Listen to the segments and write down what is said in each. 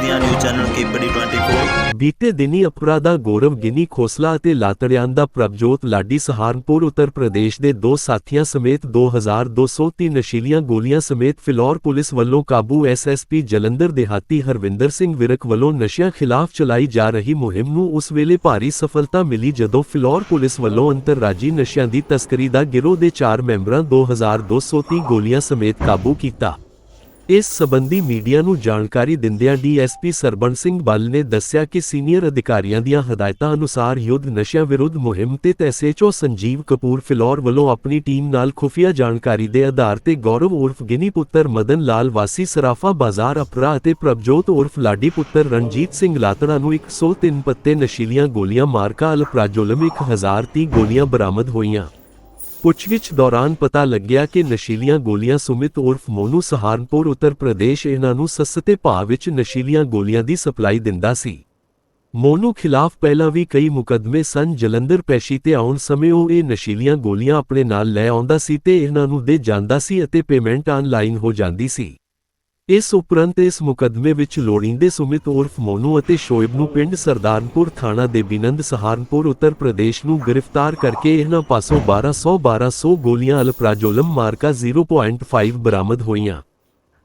ਪੰਜਾਬ ਦੀਆਂ news channel KPD 24 ਬੀਤੇ ਦਿਨੀ ਅਪਰਾਧਾ ਗੌਰਵ ਗਿਨੀ ਖੋਸਲਾ ਅਤੇ ਲਾਤੜਿਆਂ ਦਾ ਪ੍ਰਭਜੋਤ ਲਾਡੀ ਸਹਾਰਨਪੁਰ ਉੱਤਰ ਪ੍ਰਦੇਸ਼ ਦੇ ਦੋ ਸਾਥੀਆਂ ਸਮੇਤ 2203 ਨਸ਼ੀਲੀਆਂ ਗੋਲੀਆਂ ਸਮੇਤ ਫਿਲੌਰ ਪੁਲਿਸ ਵੱਲੋਂ ਕਾਬੂ ਐਸਐਸਪੀ ਜਲੰਧਰ ਦੇਹਾਤੀ ਹਰਵਿੰਦਰ ਸਿੰਘ ਵਿਰਕ ਵੱਲੋਂ ਨਸ਼ਿਆਂ ਖਿਲਾਫ ਚਲਾਈ ਜਾ ਰਹੀ ਮੁਹਿੰਮ ਨੂੰ ਉਸ ਵੇਲੇ ਭਾਰੀ ਸਫਲਤਾ ਮਿਲੀ ਜਦੋਂ ਫਿਲੌਰ ਪੁਲਿਸ ਵੱਲੋਂ ਅੰਤਰਰਾਜੀ ਨਸ਼ਿਆਂ ਦੀ ਤਸਕਰੀ ਦਾ ਗਿਰੋਹ ਦੇ 4 ਮੈਂਬਰਾਂ 2230 ਗੋਲੀਆਂ ਸਮੇਤ ਕਾਬੂ ਕੀਤਾ। ਇਸ ਸਬੰਧੀ ਮੀਡੀਆ ਨੂੰ ਜਾਣਕਾਰੀ ਦਿੰਦਿਆਂ ਡੀਐਸਪੀ ਸਰਬਣ ਸਿੰਘ ਬੱਲ ਨੇ ਦੱਸਿਆ ਕਿ ਸੀਨੀਅਰ ਅਧਿਕਾਰੀਆਂ ਦੀਆਂ ਹਦਾਇਤਾਂ ਅਨੁਸਾਰ ਯੁੱਧ ਨਸ਼ਿਆਂ ਵਿਰੁੱਧ ਮੁਹਿੰਮ ਤੇ ਐਸਐਚਓ ਸੰਜੀਵ ਕਪੂਰ ਫਿਲੌਰ ਵੱਲੋਂ ਆਪਣੀ ਟੀਮ ਨਾਲ ਖੁਫੀਆ ਜਾਣਕਾਰੀ ਦੇ ਆਧਾਰ ਤੇ ਗੌਰਵ ਉਰਫ ਗਿਨੀ ਪੁੱਤਰ ਮਦਨ ਲਾਲ, ਵਾਸੀ ਸਰਾਫਾ ਬਾਜ਼ਾਰ ਅਪਰਾ ਅਤੇ ਪ੍ਰਭਜੋਤ ਉਰਫ ਲਾਡੀ ਪੁੱਤਰ ਰਣਜੀਤ ਸਿੰਘ ਲਾਤੜਾ ਨੂੰ 103 ਪੱਤੇ ਨਸ਼ੀਲੀਆਂ ਗੋਲੀਆਂ ਮਾਰਕਾ ਅਲਪਰਾਜੋਲਮ 1030 ਗੋਲੀਆਂ ਬਰਾਮਦ ਹੋਈਆਂ। ਪੁੱਛਗਿੱਛ ਦੌਰਾਨ ਪਤਾ ਲੱਗਿਆ ਕਿ ਨਸ਼ੀਲੀਆਂ ਗੋਲੀਆਂ ਸੁਮਿਤ ਉਰਫ ਮੋਨੂ ਸਹਾਰਨਪੁਰ ਉੱਤਰ ਪ੍ਰਦੇਸ਼ ਇਹਨਾਂ ਨੂੰ ਸਸਤੇ ਭਾਅ ਵਿੱਚ ਨਸ਼ੀਲੀਆਂ ਗੋਲੀਆਂ ਦੀ ਸਪਲਾਈ ਦਿੰਦਾ ਸੀ। ਮੋਨੂ ਖਿਲਾਫ ਪਹਿਲਾਂ ਵੀ ਕਈ ਮੁਕੱਦਮੇ ਸਨ, ਜਲੰਧਰ ਪੈਸ਼ੀ ਤੇ ਆਉਣ ਸਮੇਂ ਉਹ ਇਹ ਨਸ਼ੀਲੀਆਂ ਗੋਲੀਆਂ ਆਪਣੇ ਨਾਲ ਲੈ ਆਉਂਦਾ ਸੀ ਤੇ ਇਹਨਾਂ ਨੂੰ ਦੇ ਜਾਂਦਾ ਸੀ ਅਤੇ ਪੇਮੈਂਟ ਆਨਲਾਈਨ ਹੋ ਜਾਂਦੀ ਸੀ। ਇਸ ਉਪਰੰਤ ਇਸ ਮੁਕੱਦਮੇ ਵਿੱਚ ਲੋੜੀਂਦੇ ਸੁਮਿਤ ਉਰਫ ਮੋਨੂ ਅਤੇ ਸ਼ੋਇਬ ਨੂੰ ਪਿੰਡ ਸਰਦਾਰਨਪੁਰ ਥਾਣਾ ਦੇ ਬਿਨੰਦ ਸਹਾਰਨਪੁਰ, ਉੱਤਰ ਪ੍ਰਦੇਸ਼ ਨੂੰ ਗ੍ਰਿਫਤਾਰ ਕਰਕੇ ਇਹਨਾਂ ਪਾਸੋਂ 1200 1200 ਗੋਲੀਆਂ ਅਲਪਰਾਜੋਲਮ ਮਾਰਕਾ 0.5 ਬਰਾਮਦ ਹੋਈਆਂ।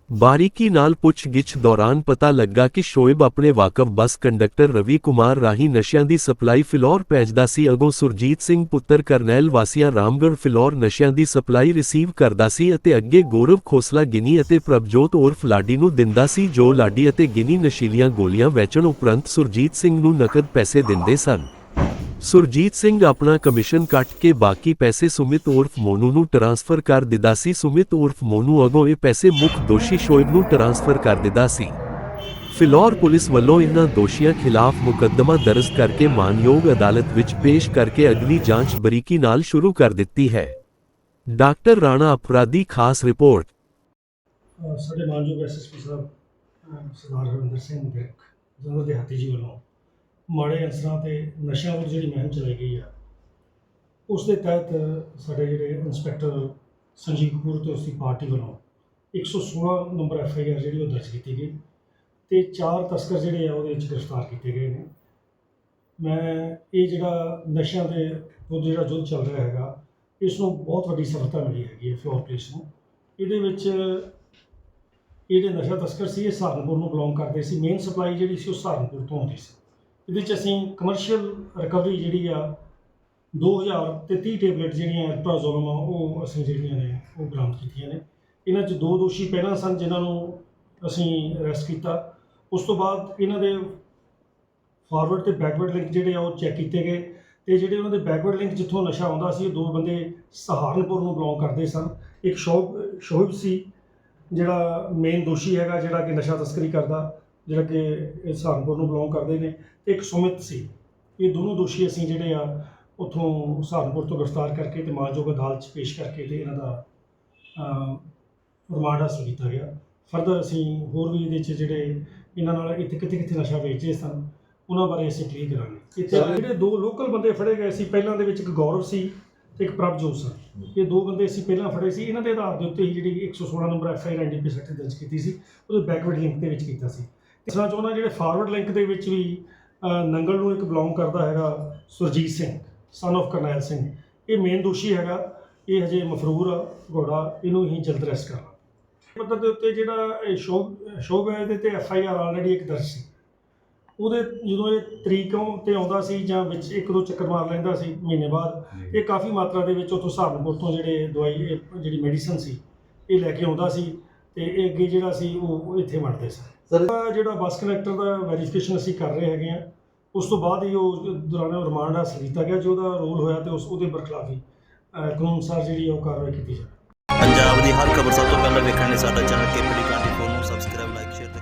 ਬਾਰੀਕੀ ਨਾਲ ਪੁੱਛਗਿੱਛ ਦੌਰਾਨ ਪਤਾ ਲੱਗਾ ਕਿ ਸ਼ੋਇਬ ਆਪਣੇ ਵਾਕਫ ਬੱਸ ਕੰਡਕਟਰ ਰਵੀ ਕੁਮਾਰ ਰਾਹੀਂ ਨਸ਼ਿਆਂ ਦੀ ਸਪਲਾਈ ਫਿਲੌਰ ਭੇਜਦਾ ਸੀ, ਅਗੋਂ ਸੁਰਜੀਤ ਸਿੰਘ ਪੁੱਤਰ ਕਰਨੈਲ ਵਾਸੀਆਂ ਰਾਮਗੜ੍ਹ ਫਿਲੌਰ ਨਸ਼ਿਆਂ ਦੀ ਸਪਲਾਈ ਰਿਸੀਵ ਕਰਦਾ ਸੀ ਅਤੇ ਅੱਗੇ ਗੌਰਵ ਖੋਸਲਾ ਗਿਨੀ ਅਤੇ ਪ੍ਰਭਜੋਤ ਉਰਫ ਲਾਡੀ ਨੂੰ ਦਿੰਦਾ ਸੀ, ਜੋ ਲਾਡੀ ਅਤੇ ਗਿਨੀ ਨਸ਼ੀਲੀਆਂ ਗੋਲੀਆਂ ਵੇਚਣ ਉਪਰੰਤ ਸੁਰਜੀਤ ਸਿੰਘ ਨੂੰ ਨਕਦ ਪੈਸੇ ਦਿੰਦੇ ਸਨ। ਸੁਰਜੀਤ ਸਿੰਘ ਆਪਣਾ ਕਮਿਸ਼ਨ ਕੱਟ ਕੇ ਬਾਕੀ ਪੈਸੇ ਸੁਮਿਤ ਉਰਫ ਮੋਨੂ ਨੂੰ ਟਰਾਂਸਫਰ ਕਰ ਦਿੰਦਾ ਸੀ। ਸੁਮਿਤ ਉਰਫ ਮੋਨੂ ਅਗੋਂ ਇਹ ਪੈਸੇ ਮੁੱਖ ਦੋਸ਼ੀ ਸ਼ੋਇਬ ਨੂੰ ਟਰਾਂਸਫਰ ਕਰ ਦਿੰਦਾ ਸੀ। ਫਿਲੌਰ ਪੁਲਿਸ ਵੱਲੋਂ ਇਹਨਾਂ ਦੋਸ਼ੀਆਂ ਖਿਲਾਫ ਮੁਕੱਦਮਾ ਦਰਜ ਕਰਕੇ ਮਾਨਯੋਗ ਅਦਾਲਤ ਵਿੱਚ ਪੇਸ਼ ਕਰਕੇ ਅਗਲੀ ਜਾਂਚ ਬਰੀਕੀ ਨਾਲ ਸ਼ੁਰੂ ਕਰ ਦਿੱਤੀ ਹੈ। ਡਾਕਟਰ ਰਾਣਾ ਅਪਰਾਧੀ ਖਾਸ ਰਿਪੋਰਟ। ਸਾਡੇ ਮਾਨਯੋਗ ਐਸਐਸਪੀ ਸਾਹਿਬ ਸਰਦਾਰ ਹਰਿੰਦਰ ਸਿੰਘ ਵਿਰਕ ਜਨਰਲ ਦਿਹਾਤੀ ਜੀ ਵੱਲੋਂ ਮਾੜੇ ਅਨਸਰਾਂ ਤੇ ਨਸ਼ਿਆਂ ਵਿਰੁੱਧ ਜਿਹੜੀ ਮੁਹਿੰਮ ਚਲਾਈ ਗਈ ਆ, ਉਸ ਦੇ ਤਹਿਤ ਸਾਡੇ ਜਿਹੜੇ ਇੰਸਪੈਕਟਰ ਸੰਜੀਵ ਕਪੂਰ ਤੇ ਉਸ ਦੀ ਪਾਰਟੀ ਵੱਲੋਂ 116 ਨੰਬਰ ਐਫ ਆਈ ਆਰ ਜਿਹੜੀ ਉਹ ਦਰਜ ਕੀਤੀ ਗਈ ਤੇ ਚਾਰ ਤਸਕਰ ਜਿਹੜੇ ਆ ਉਹਦੇ ਵਿੱਚ ਗ੍ਰਿਫਤਾਰ ਕੀਤੇ ਗਏ ਨੇ। ਮੈਂ ਇਹ ਜਿਹੜਾ ਨਸ਼ਿਆਂ ਦੇ ਵਿਰੁੱਧ ਜਿਹੜਾ ਯੁੱਧ ਚੱਲ ਰਿਹਾ ਹੈਗਾ, ਇਸ ਨੂੰ ਬਹੁਤ ਵੱਡੀ ਸਫਲਤਾ ਮਿਲੀ ਹੈਗੀ ਹੈ ਫਲੋਰ ਪੁਲਿਸ ਨੂੰ। ਇਹਦੇ ਵਿੱਚ ਇਹ ਜਿਹੜੇ ਨਸ਼ਾ ਤਸਕਰ ਸੀ, ਇਹ ਸਹਾਰਨਪੁਰ ਨੂੰ ਬਿਲੋਂਗ ਕਰਦੇ ਸੀ। ਮੇਨ ਸਪਲਾਈ ਜਿਹੜੀ ਸੀ ਉਹ ਸਹਾਰਨਪੁਰ ਤੋਂ ਆਉਂਦੀ ਸੀ। ਇਹਦੇ ਚ ਅਸੀਂ ਕਮਰਸ਼ੀਅਲ ਰਿਕਵਰੀ ਜਿਹੜੀ ਆ 2000 ਤੇ 30 ਟੇਬਲੇਟ ਜਿਹੜੀਆਂ ਐਲਟਰਾਜ਼ੋਲਮ ਆ, ਉਹ ਅਸੀਂ ਜਿਹੜੀਆਂ ਨੇ, ਉਹ ਬਰਾਮਦ ਕੀਤੀਆਂ ਨੇ। ਇਹਨਾਂ ਚ ਦੋ ਦੋਸ਼ੀ ਪਹਿਲਾਂ ਸਨ ਜਿਨ੍ਹਾਂ ਨੂੰ ਅਸੀਂ ਅਰੈਸਟ ਕੀਤਾ। ਉਸ ਤੋਂ ਬਾਅਦ ਇਹਨਾਂ ਦੇ ਫਾਰਵਰਡ ਤੇ ਬੈਕਵਰਡ ਲਿੰਕ ਜਿਹੜੇ ਆ, ਉਹ ਚੈੱਕ ਕੀਤੇ ਗਏ ਤੇ ਜਿਹੜੇ ਉਹਨਾਂ ਦੇ ਬੈਕਵਰਡ ਲਿੰਕ ਜਿੱਥੋਂ ਨਸ਼ਾ ਆਉਂਦਾ ਸੀ, ਉਹ ਦੋ ਬੰਦੇ ਸਹਾਰਨਪੁਰ ਨੂੰ ਬਿਲੋਂਗ ਕਰਦੇ ਸਨ। ਇੱਕ ਸ਼ੋਭ ਸ਼ੋਹਿਬ ਸੀ, ਜਿਹੜਾ ਮੇਨ ਦੋਸ਼ੀ ਹੈਗਾ, ਜਿਹੜਾ ਕਿ ਨਸ਼ਾ ਤਸਕਰੀ ਕਰਦਾ। ਜਿਹੜਾ ਕਿ ਸਹਾਰਨਪੁਰ ਨੂੰ ਬਿਲੋਂਗ ਕਰਦੇ ਨੇ ਤੇ ਇੱਕ ਸੁਮਿਤ ਸੀ। ਇਹ ਦੋਨੋਂ ਦੋਸ਼ੀ ਅਸੀਂ ਜਿਹੜੇ ਆ ਉਥੋਂ ਸਹਾਰਨਪੁਰ ਤੋਂ ਗ੍ਰਿਫਤਾਰ ਕਰਕੇ ਤੇ ਮਾਨਯੋਗ ਅਦਾਲਤ 'ਚ ਪੇਸ਼ ਕਰਕੇ ਤੇ ਇਹਨਾਂ ਦਾ ਰਿਮਾਂਡ ਹਾਸਲ ਕੀਤਾ ਗਿਆ। ਫਰਦਰ ਅਸੀਂ ਹੋਰ ਵੀ ਇਹਦੇ 'ਚ ਜਿਹੜੇ ਇਹਨਾਂ ਨਾਲ ਇੱਥੇ ਕਿੱਥੇ ਕਿੱਥੇ ਨਸ਼ਾ ਵੇਚਦੇ ਸਨ ਉਹਨਾਂ ਬਾਰੇ ਅਸੀਂ ਕਲੀਅਰ ਕਰਾਂਗੇ। ਇੱਥੇ ਜਿਹੜੇ ਦੋ ਲੋਕਲ ਬੰਦੇ ਫੜੇ ਗਏ ਸੀ ਪਹਿਲਾਂ ਦੇ ਵਿੱਚ ਇੱਕ ਗੌਰਵ ਸੀ ਤੇ ਇੱਕ ਪ੍ਰਭਜੋਤ ਸਨ ਇਹ ਦੋ ਬੰਦੇ ਅਸੀਂ ਪਹਿਲਾਂ ਫੜੇ ਸੀ ਇਹਨਾਂ ਦੇ ਆਧਾਰ ਦੇ ਉੱਤੇ ਹੀ ਜਿਹੜੀ 116 number F I R NDP sector ਦਰਜ ਕੀਤੀ ਸੀ ਉਹਦੇ ਬੈਕਵਰਡ ਲਿੰਕ ਦੇ ਵਿੱਚ ਕੀਤਾ ਸੀ। ਤਰ੍ਹਾਂ ਚਾਹੁੰਦਾ ਜਿਹੜੇ ਫਾਰਵਰਡ ਲਿੰਕ ਦੇ ਵਿੱਚ ਵੀ ਨੰਗਲ ਨੂੰ ਇੱਕ ਬਿਲੋਂਗ ਕਰਦਾ ਹੈਗਾ ਸੁਰਜੀਤ ਸਿੰਘ ਸਨ of ਕਰਨੈਲ ਸਿੰਘ। ਇਹ ਮੇਨ ਦੋਸ਼ੀ ਹੈਗਾ ਇਹ ਹਜੇ ਮਫਰੂਰ ਆ ਘੋੜਾ ਇਹਨੂੰ ਹੀ ਜਲਦ ਅਰੈਸਟ ਕਰਨਾ। ਮਤਲਬ ਦੇ ਉੱਤੇ ਜਿਹੜਾ ਸ਼ੋਭ ਸ਼ੋਭ ਹੈ ਇਹਦੇ ਤੇ ਐਫ ਆਈ ਆਰ ਆਲਰੇਡੀ ਇੱਕ ਦਰਜ ਸੀ। ਉਹਦੇ ਜਦੋਂ ਇਹ ਤਰੀਕੋਂ ਤੇ ਆਉਂਦਾ ਸੀ ਜਾਂ ਵਿੱਚ ਇੱਕ ਦੋ ਚੱਕਰ ਮਾਰ ਲੈਂਦਾ ਸੀ ਮਹੀਨੇ ਬਾਅਦ ਇਹ ਕਾਫੀ ਮਾਤਰਾ ਦੇ ਵਿੱਚ ਉੱਥੋਂ ਸਹਾਰਨਪੁਰ ਤੋਂ ਜਿਹੜੇ ਦਵਾਈ ਜਿਹੜੀ ਮੈਡੀਸਨ ਸੀ ਇਹ ਲੈ ਕੇ ਆਉਂਦਾ ਸੀ। ਤੇ ਇਹ ਅੱਗੇ ਜਿਹੜਾ ਸੀ ਉਹ ਇੱਥੇ ਵੰਡਦੇ ਸੀ Sir- ਸਰ ਜਿਹੜਾ ਬੱਸ ਕਨੈਕਟਰ ਦਾ ਵੈਰੀਫਿਕੇਸ਼ਨ ਅਸੀਂ ਕਰ ਰਹੇ ਹੈਗੇ ਆ ਉਸ ਤੋਂ ਬਾਅਦ ਹੀ ਉਹ ਦੌਰਾਨ ਰਿਮਾਂਡ ਹਾਸਲ ਕੀਤਾ ਗਿਆ ਜੋ ਉਹਦਾ ਰੋਲ ਹੋਇਆ ਤੇ ਉਸ ਉਹਦੇ ਬਰਖਲਾਫੀ ਕਾਨੂੰਨ ਅਨੁਸਾਰ ਜਿਹੜੀ ਉਹ ਕਾਰਵਾਈ ਕੀਤੀ ਜਾਵੇ। ਪੰਜਾਬ ਦੀ ਹਰ ਖਬਰ ਸਭ ਤੋਂ ਪਹਿਲਾਂ ਵੇਖਣ ਲਈ ਸਾਡਾ ਚੈਨਲ ਕੇਪੀਡੀ 24 ਨੂੰ ਸਬਸਕ੍ਰਾਈਬ ਲਾਈਕ ਸ਼ੇਅਰ ਤੇ